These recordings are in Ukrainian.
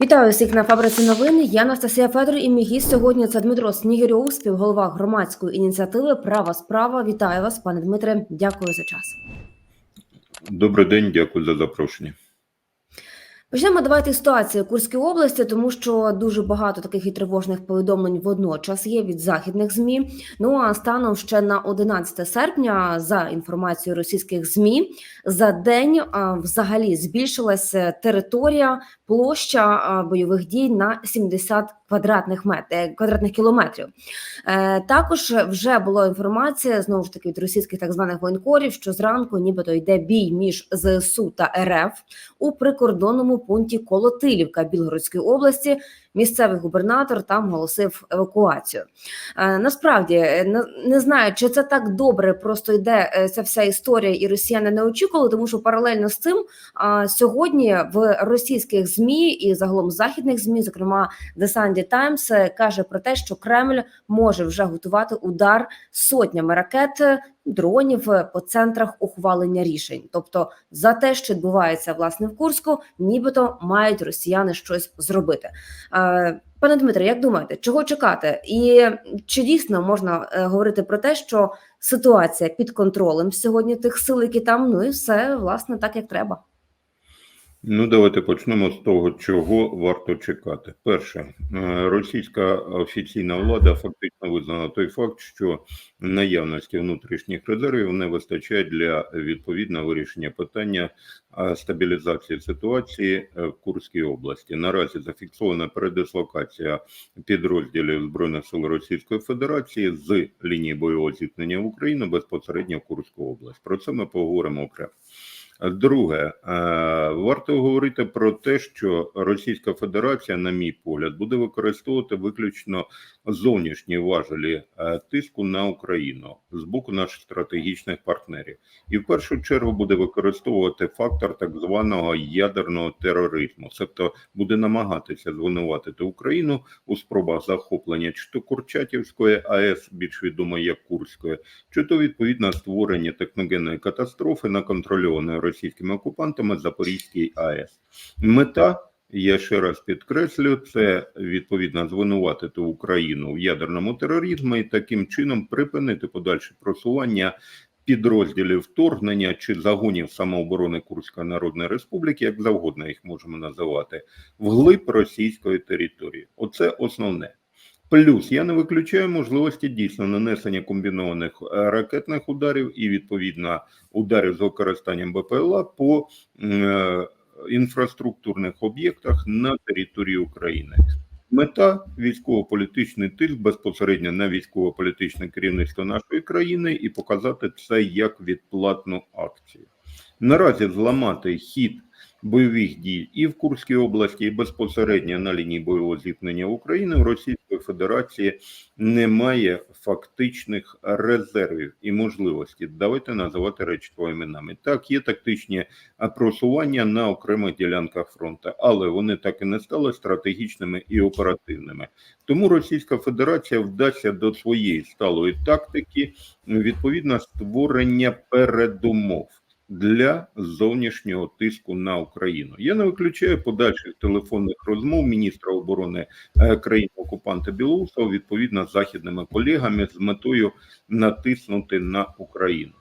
Вітаю всіх на фабриці новини. Я Анастасія Федор і мій гість сьогодні це Дмитро Снігирьов, співголова громадської ініціативи Права справа. Вітаю вас, пане Дмитре. Дякую за час. Добрий день, дякую за запрошення. Почнемо з ситуації в області, тому що дуже багато таких і тривожних повідомлень водночас є від західних змі. Ну а станом ще на 11 серпня, за інформацією російських змі, за день взагалі збільшилася територія, площа бойових дій на 70 квадратних метрів квадратних кілометрів. Е, також вже була інформація знову ж таки від російських так званих воєнкорів, що зранку, нібито йде бій між ЗСУ та РФ у прикордонному пункті Колотилівка Білгородської області. Місцевий губернатор там голосив евакуацію. Е, насправді е, не, знаю, чи це так добре просто йде е, ця вся історія, і росіяни не очікували, тому що паралельно з цим сьогодні в російських змі і загалом західних змі, зокрема The Sunday Times, каже про те, що Кремль може вже готувати удар сотнями ракет. Дронів по центрах ухвалення рішень, тобто за те, що відбувається власне в Курську, нібито мають росіяни щось зробити. Е, Пане Дмитре, як думаєте, чого чекати? І чи дійсно можна е, говорити про те, що ситуація під контролем сьогодні тих сил, які там, ну і все власне так, як треба? Ну, давайте почнемо з того, чого варто чекати. Перше, е, російська офіційна влада фактично визнала той факт, що наявності внутрішніх резервів не вистачає для відповідного вирішення питання стабілізації ситуації е, в Курській області. Наразі зафіксована передислокація підрозділів збройних сил Російської Федерації з лінії бойового зіткнення в Україну безпосередньо в Курську область. Про це ми поговоримо окремо. Друге, е, варто говорити про те, що Російська Федерація, на мій погляд, буде використовувати виключно зовнішні важелі е, тиску на Україну з боку наших стратегічних партнерів, і в першу чергу буде використовувати фактор так званого ядерного тероризму, тобто буде намагатися звинуватити Україну у спробах захоплення чи то Курчатівської АЕС, більш відомо як Курської, чи то відповідно створення техногенної катастрофи на контрольованої російськими окупантами Запорізькій АЕС. Мета, я ще раз підкреслю, це відповідно звинуватити Україну в ядерному тероризмі і таким чином припинити подальше просування підрозділів вторгнення чи загонів самооборони Курської Народної Республіки, як завгодно їх можемо називати, вглиб російської території. Оце основне. Плюс я не виключаю можливості дійсно нанесення комбінованих е, ракетних ударів і відповідно ударів з використанням БПЛА по е, інфраструктурних об'єктах на території України. Мета військово-політичний тиск безпосередньо на військово-політичне керівництво нашої країни і показати це як відплатну акцію. Наразі зламати хід бойових дій і в Курській області, і безпосередньо на лінії бойового зіткнення України в Російської Федерації немає фактичних резервів і можливості. Давайте називати речі твоїми іменами. Так, є тактичні просування на окремих ділянках фронту, але вони так і не стали стратегічними і оперативними. Тому Російська Федерація вдасться до своєї сталої тактики відповідно створення передумов для зовнішнього тиску на Україну. Я не виключаю подальших телефонних розмов міністра оборони е, країн окупанта Білоусова відповідно з західними колегами з метою натиснути на Україну.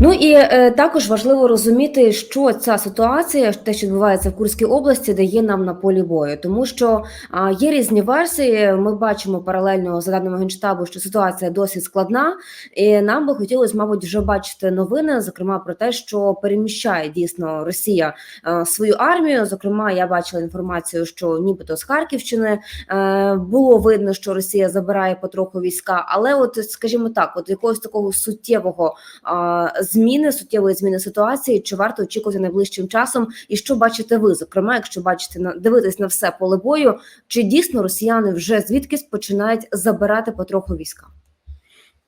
Ну і е, також важливо розуміти, що ця ситуація, те, що відбувається в Курській області, дає нам на полі бою, тому що а, є різні версії. Ми бачимо паралельно за даними генштабу, що ситуація досить складна, і нам би хотілося, мабуть, вже бачити новини, зокрема про те, що переміщає дійсно Росія е, свою армію. Зокрема, я бачила інформацію, що нібито з Харківщини е, було видно, що Росія забирає потроху війська, але, от скажімо так, от якогось такого суттєвого. а, зміни суттєвої зміни ситуації, чи варто очікувати найближчим часом, і що бачите ви? Зокрема, якщо бачите на дивитись на все поле бою, чи дійсно росіяни вже звідкись починають забирати потроху війська?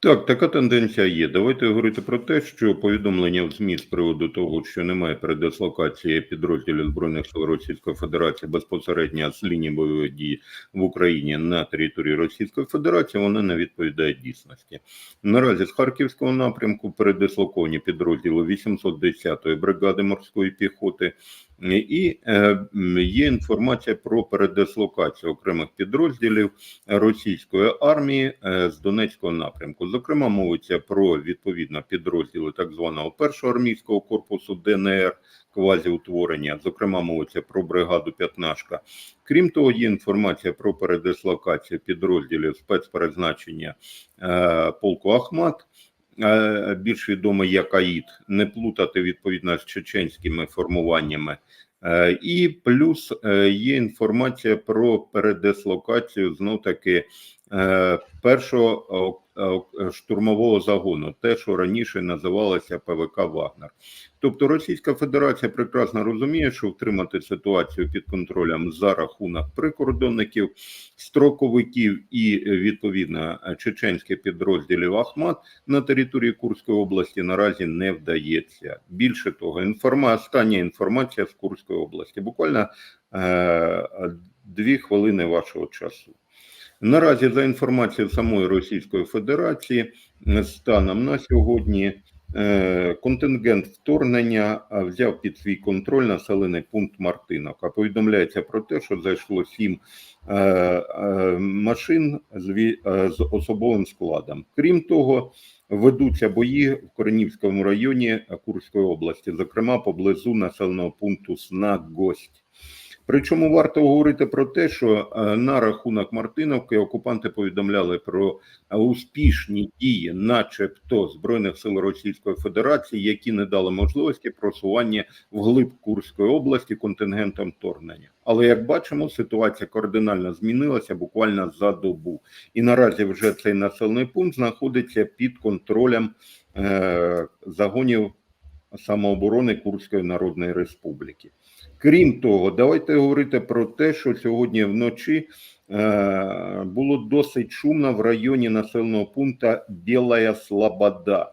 Так, така тенденція є. Давайте говорити про те, що повідомлення в ЗМІ з приводу того, що немає передислокації підрозділів збройних сил Російської Федерації безпосередньо з лінії бойової дії в Україні на території Російської Федерації, вони не відповідають дійсності. Наразі з Харківського напрямку передислоковані підрозділи 810-ї бригади морської піхоти. І е, є інформація про передислокацію окремих підрозділів російської армії е, з Донецького напрямку. Зокрема, мовиться про відповідно підрозділи так званого першого армійського корпусу ДНР квазіутворення. Зокрема, мовиться про бригаду П'ятнашка. Крім того, є інформація про передислокацію підрозділів спецпризначення е, полку Ахмат. Е, Більш відомий як АІД, не плутати відповідно з чеченськими формуваннями. Е, І плюс е, є інформація про передислокацію знов таки першого о, о, штурмового загону, те, що раніше називалося ПВК Вагнер. Тобто Російська Федерація прекрасно розуміє, що втримати ситуацію під контролем за рахунок прикордонників, строковиків і е, відповідно чеченських підрозділів Ахмат на території Курської області наразі не вдається. Більше того, інформа остання інформація з Курської області. Буквально е, дві хвилини вашого часу. Наразі, за інформацією самої Російської Федерації, станом на сьогодні е, контингент вторгнення взяв під свій контроль населений пункт Мартиновка. Повідомляється про те, що зайшло сім е, е, машин з, особовим складом. Крім того, ведуться бої в Коренівському районі Курської області, зокрема поблизу населеного пункту Снак-Гость. Причому варто говорити про те, що е, на рахунок Мартиновки окупанти повідомляли про успішні дії, начебто збройних сил Російської Федерації, які не дали можливості просування вглиб Курської області контингентом вторгнення. Але як бачимо, ситуація кардинально змінилася буквально за добу, і наразі вже цей населений пункт знаходиться під контролем е, загонів самооборони Курської Народної Республіки. Крім того, давайте говорити про те, що сьогодні вночі е, було досить шумно в районі населеного пункту Білая Слобода.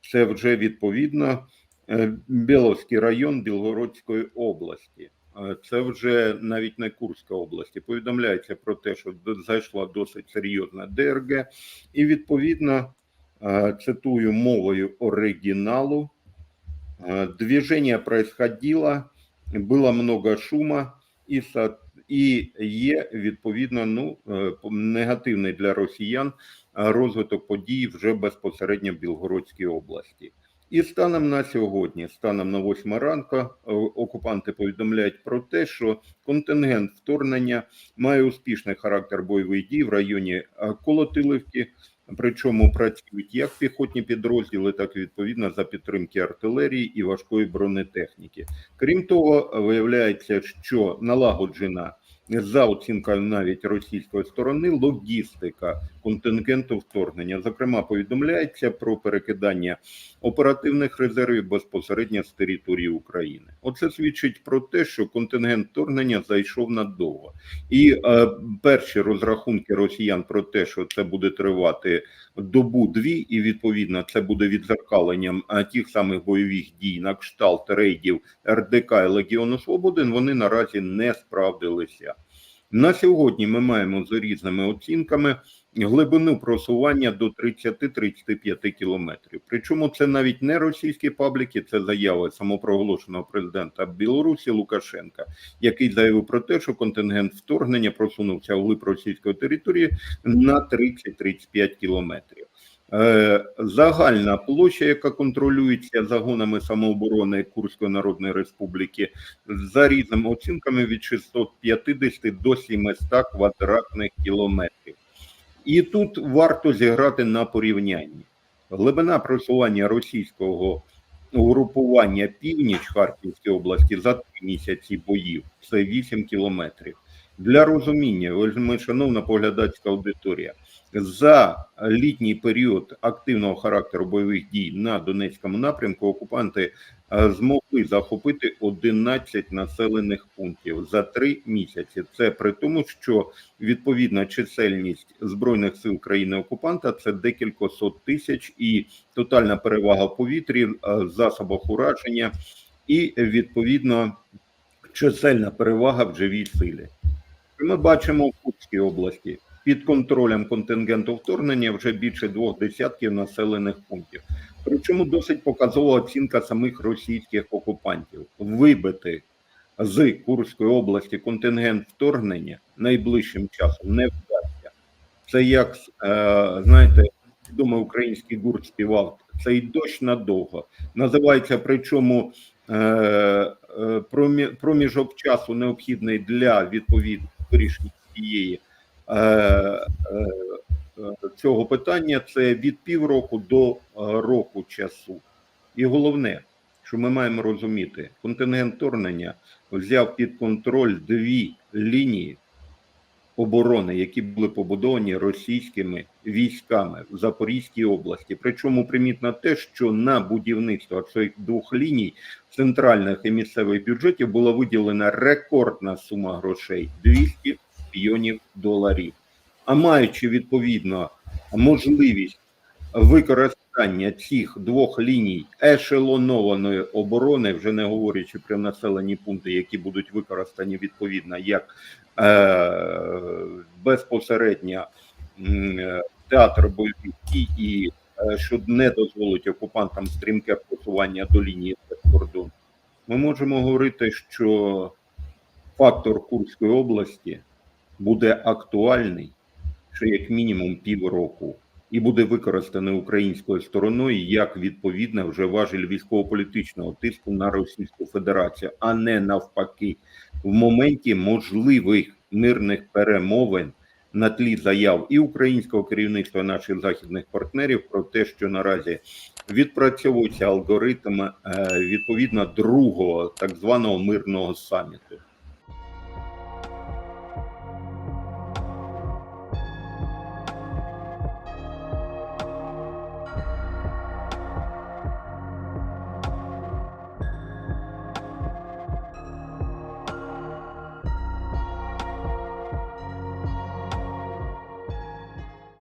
Це вже відповідно е, Біловський район Білгородської області. Е, Це вже навіть не Курська області. Повідомляється про те, що зайшла досить серйозна ДРГ, і відповідно е, цитую мовою оригіналу. Движение происходило, было много шума, і, і є відповідно ну, е, негативний для росіян е, розвиток подій вже безпосередньо в Білгородській області. І станом на сьогодні, станом на 8 ранку, е, окупанти повідомляють про те, що контингент вторгнення має успішний характер бойових дій в районі Колотилівки, Причому працюють як піхотні підрозділи, так і відповідно за підтримки артилерії і важкої бронетехніки. Крім того, виявляється, що налагоджена за оцінкою навіть російської сторони логістика контингенту вторгнення. Зокрема, повідомляється про перекидання оперативних резервів безпосередньо з території України. Оце свідчить про те, що контингент вторгнення зайшов надовго. І е, перші розрахунки росіян про те, що це буде тривати добу-дві, і відповідно це буде відзеркаленням е, тих самих бойових дій на кшталт рейдів РДК і Легіону Свободи, вони наразі не справдилися. На сьогодні ми маємо за різними оцінками глибину просування до 30-35 кілометрів. Причому це навіть не російські пабліки, це заяви самопроголошеного президента Білорусі Лукашенка, який заявив про те, що контингент вторгнення просунувся в глиб російської території на 30-35 кілометрів. Е, Загальна площа, яка контролюється загонами самооборони Курської Народної Республіки, за різними оцінками від 650 до 700 квадратних кілометрів. І тут варто зіграти на порівнянні. Глибина просування російського угрупування північ Харківської області за три місяці боїв це 8 кілометрів. Для розуміння, шановна поглядацька аудиторія, За літній період активного характеру бойових дій на Донецькому напрямку окупанти е, змогли захопити 11 населених пунктів за три місяці. Це при тому, що відповідна чисельність збройних сил країни окупанта це декілька сот тисяч, і тотальна перевага в е, засобах ураження, і відповідно чисельна перевага в живій силі. Ми бачимо в Курській області під контролем контингенту вторгнення вже більше двох десятків населених пунктів. Причому досить показова оцінка самих російських окупантів вибити з Курської області контингент вторгнення найближчим часом не вдасться. Це як е, знаєте, відомий український гурт співав цей дощ надовго. Називається причому е, е, промі- проміжок часу необхідний для відповідно вирішення цієї цього питання. Це від півроку до е, року часу. І головне, що ми маємо розуміти, контингент вторгнення взяв під контроль дві лінії оборони, які були побудовані російськими військами в Запорізькій області. Причому примітно те, що на будівництво цих двох ліній центральних і місцевих бюджетів була виділена рекордна сума грошей 200 мільйонів доларів. А маючи відповідно можливість використання цих двох ліній ешелонованої оборони, вже не говорячи про населені пункти, які будуть використані відповідно як е, безпосередньо е, театр бойових дій і е, що не дозволить окупантам стрімке просування до лінії кордону. Ми можемо говорити, що фактор Курської області буде актуальний ще як мінімум півроку і буде використаний українською стороною як відповідне вже важель військово-політичного тиску на Російську Федерацію, а не навпаки, в моменті можливих мирних перемовин на тлі заяв і українського керівництва наших західних партнерів про те, що наразі відпрацьовується алгоритм е, відповідно другого так званого мирного саміту.